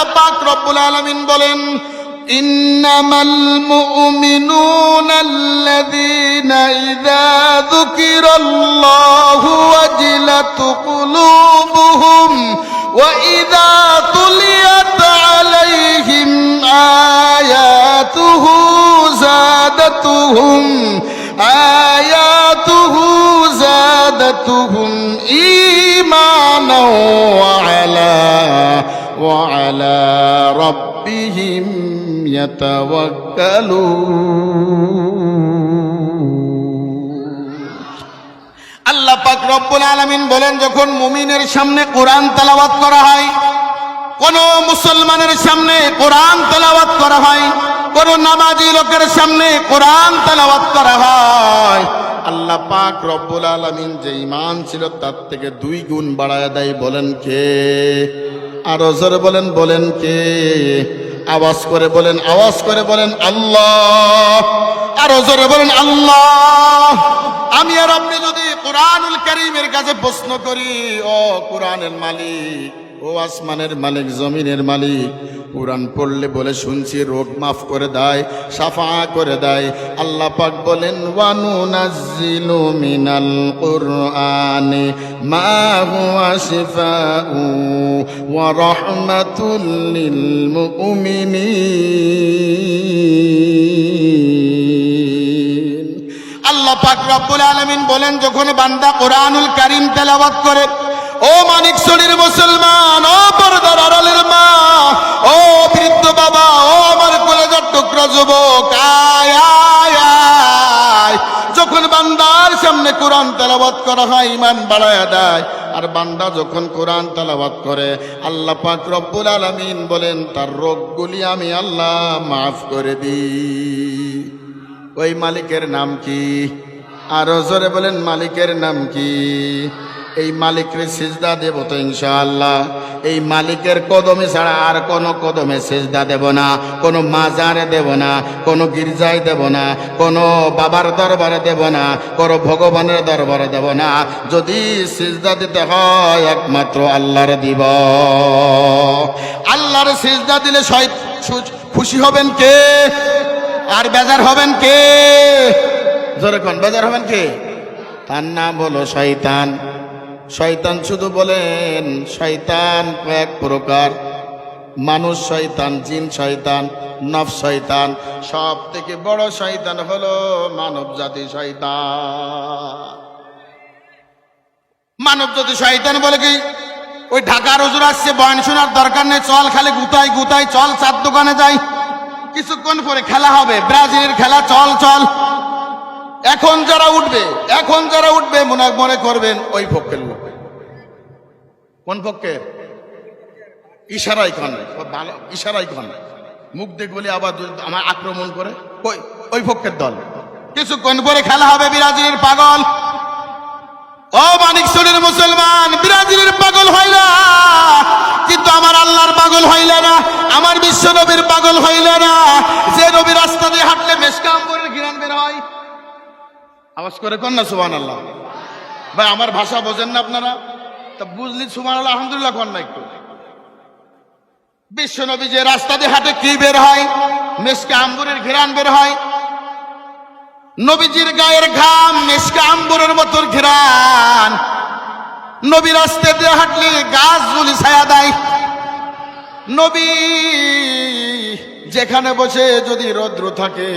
আল্লাহ পাক রব্বুল আলামিন বলেন إنما المؤمنون الذين إذا ذكر الله وجلت قلوبهم وإذا تليت وعلى ربهم يتوكلون আল্লাহ পাক রব্বুল আলামিন বলেন যখন মুমিনের সামনে কোরআন তেলাওয়াত করা হয় কোন মুসলমানের সামনে কোরআন তেলাওয়াত করা হয় কোন নামাজি লোকের সামনে কোরআন তেলাওয়াত করা হয় আল্লাহ পাক রব্বুল আলামিন যে ঈমান ছিল তার থেকে দুই গুণ বাড়ায় দেয় বলেন কে আরও জোরে বলেন বলেন কে? আওয়াজ করে বলেন, আওয়াজ করে বলেন, আল্লাহ। আরও জোরে বলেন, আল্লাহ। আমি আর আপনি যদি কোরআনুল করিমের কাছে প্রশ্ন করি, ও কোরআনের মালিক ও আসমানের মালিক, জমিনের মালিক। কোরআন পড়লে বলে শুনছি, রোগ মাফ করে দেয়, সাফা করে দেয়। আল্লাহ পাক বলেন ওয়ানু নাজিলু মিনাল কুরআনি মা হুয়া শিফাউ ওয়া রাহমাতুল লিল মুমিনিন। আল্লাহ পাক রব্বুল আলামিন বলেন, যখন বান্দা কোরআনুল কারীম তেলাওয়াত করে ও মানিক শরীর মুসলমান, ও পর্দার আড়ালের মা, ও বৃদ্ধ বাবা, ও আমার কলেজার টুকরা যুবক, আয় যখন বান্দার সামনে কোরআন তেলাওয়াত করা হয় ইমান বাড়ায় দেয়, আর বান্দা যখন কোরআন তেলাওয়াত করে, আল্লাহ পাক রব্বুল আলামিন বলেন, তার রোগগুলি আমি আল্লাহ মাফ করে দিই। ওই মালিকের নাম কি? আরও জোরে বলেন, মালিকের নাম কি? এই মালিকের সিজদা দেব তো ইনশাআল্লাহ। এই মালিকের কদমে ছাড়া আর কোন কদমে সিজদা দেব না, কোনো মাজারে দেব না, কোনো গির্জায় দেব না, কোনো বাবার দরবারে দেব না, কোনো ভগবানের দরবারে দেব না। যদি সিজদা দিতে হয় একমাত্র আল্লাহর দিব। আল্লাহর সিজদা দিলে খুশি হবেন কে? আর বেজার হবেন কে? জোরে কোন, বেজার হবেন কে? তার নাম হলো শয়তান। শয়তান শুধু বলেন, শয়তান কয়েক প্রকার। মানুষ শয়তান, জিন শয়তান, নফ শয়তান। সব থেকে বড় শয়তান হলো মানব জাতি শয়তান। মানব জাতি শয়তান বলে কি? ওই ঢাকার হুজুর আসছে, বয়ান শোনার দরকার নেই, চল খালি গুতাই গুতাই, চল চার দোকানে যাই। কিছুক্ষণ পরে খেলা হবে, ব্রাজিলের খেলা, চল চল। এখন যারা উঠবে, এখন যারা উঠবে, মনে মনে করবেন, ওই পক্ষের লোক। কোন পক্ষের? ইশারাই কন ভালো ইশারাই কন মুখ দেখবলি আবার আমার আক্রমণ করে। ওই ওই পক্ষের দল। কিছুক্ষণ পরে খেলা হবে ব্রাজিলের পাগল। ও মানিক শরীর মুসলমান, ব্রাজিলের পাগল হইল কিন্তু আমার আল্লাহর পাগল হইল না, আমার বিশ্ব নবীর পাগল হইল না। যে নবী রাস্তা দিয়ে হাঁটলে মেসকাম করে ঘিরান বের হয়। আওয়াজ করে কন না সুবান আল্লাহ ভাই, আমার ভাষা বোঝেন না আপনারা? তা বুঝলি সুবান আল্লাহ আলহামদুলিল্লাহ, কন না একটু। বিশ্ব নবী যে রাস্তা দিয়ে হাঁটে কি বের হয়? মেসকা আম্বুরের ঘিরান বের হয়। নবীজির গায়ের ঘাম মেসকা আম্বুরের মতো ঘিরান। নবী রাস্তা দিয়ে হাঁটলে গাছগুলি ছায়া দেয়। নবী যেখানে বসে যদি রৌদ্র থাকে